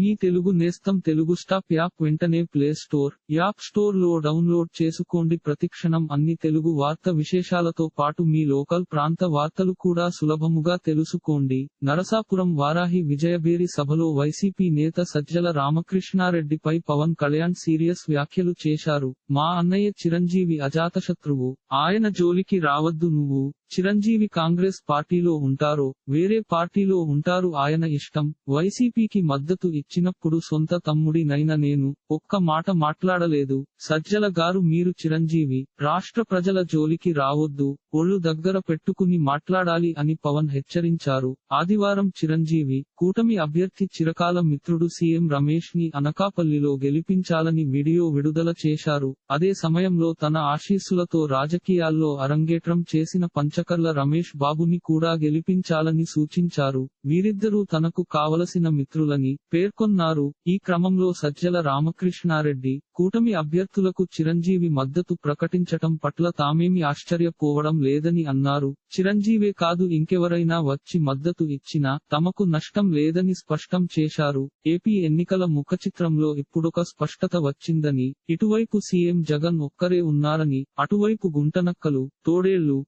మీ తెలుగు నేస్తం Telugu stop app వెంటనే play store app స్టోర్లో డౌన్లోడ్ చేసుకోండి. ప్రతిక్షణం అన్ని తెలుగు వార్త విశేషాలతో పాటు మీ లోకల్ ప్రాంత వార్తలు కూడా సులభముగా తెలుసుకోండి. నరసాపురం వారాహి విజయబేరి సభలో వైసీపీ నేత సజ్జల రామకృష్ణారెడ్డిపై పవన్ కళ్యాణ్ సీరియస్ వ్యాఖ్యలు చేశారు. మా అన్నయ్య చిరంజీవి అజాతశత్రువు ఆయన జోలికి రావద్దు నువ్వు. చిరంజీవి కాంగ్రెస్ పార్టీలో ఉంటారో వేరే పార్టీలో ఉంటారు ఆయన ఇష్టం వైసీపీకి మద్దతు ఇచ్చినప్పుడు సొంత తమ్ముడినైన నేను ఒక్క మాట మాట్లాడలేదు సజ్జల గారు మీరు చిరంజీవి రాష్ట్ర ప్రజల జోలికి రావద్దు ఒళ్ళు దగ్గర పెట్టుకుని మాట్లాడాలి అని పవన్ హెచ్చరించారు. ఆదివారం చిరంజీవి కూటమి అభ్యర్థి చిరకాల మిత్రుడు సీఎం రమేష్ని అనకాపల్లిలో గెలిపించాలని వీడియో విడుదల చేశారు. అదే సమయంలో తన ఆశీస్సులతో రాజకీయాల్లో అరంగేట్రం చేసిన పంచ చకర్ల రమేష్ బాబుని కూడా గెలిపించాలని సూచించారు. వీరిద్దరూ తనకు కావలసిన మిత్రులని పేర్కొన్నారు. ఈ క్రమంలో సజ్జల రామకృష్ణారెడ్డి కూటమి అభ్యర్థులకు చిరంజీవి మద్దతు ప్రకటించటం పట్ల తామేమి ఆశ్చర్యపోవడం లేదని అన్నారు. చిరంజీవే కాదు ఇంకెవరైనా వచ్చి మద్దతు ఇచ్చినా తమకు నష్టం లేదని స్పష్టం చేశారు. ఏపీ ఎన్నికల ముఖచిత్రంలో ఇప్పుడొక స్పష్టత వచ్చిందని ఇటువైపు సీఎం జగన్ ఒక్కరే ఉన్నారని అటువైపు గుంటనక్కలు తోడేళ్ళు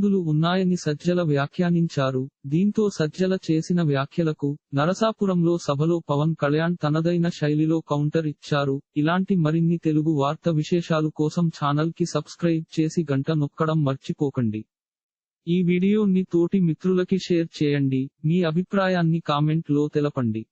ఇబ్బందులు ఉన్నాయని సజ్జల వ్యాఖ్యానించారు. దీంతో సజ్జల చేసిన వ్యాఖ్యలకు నరసాపురంలో సభలో పవన్ కళ్యాణ్ తనదైన శైలిలో కౌంటర్ ఇచ్చారు. ఇలాంటి మరిన్ని తెలుగు వార్త విశేషాలు కోసం ఛానల్కి సబ్స్క్రైబ్ చేసి గంట నొక్కడం మర్చిపోకండి. ఈ వీడియోని తోటి మిత్రులకి షేర్ చేయండి. మీ అభిప్రాయాన్ని కామెంట్లో తెలపండి.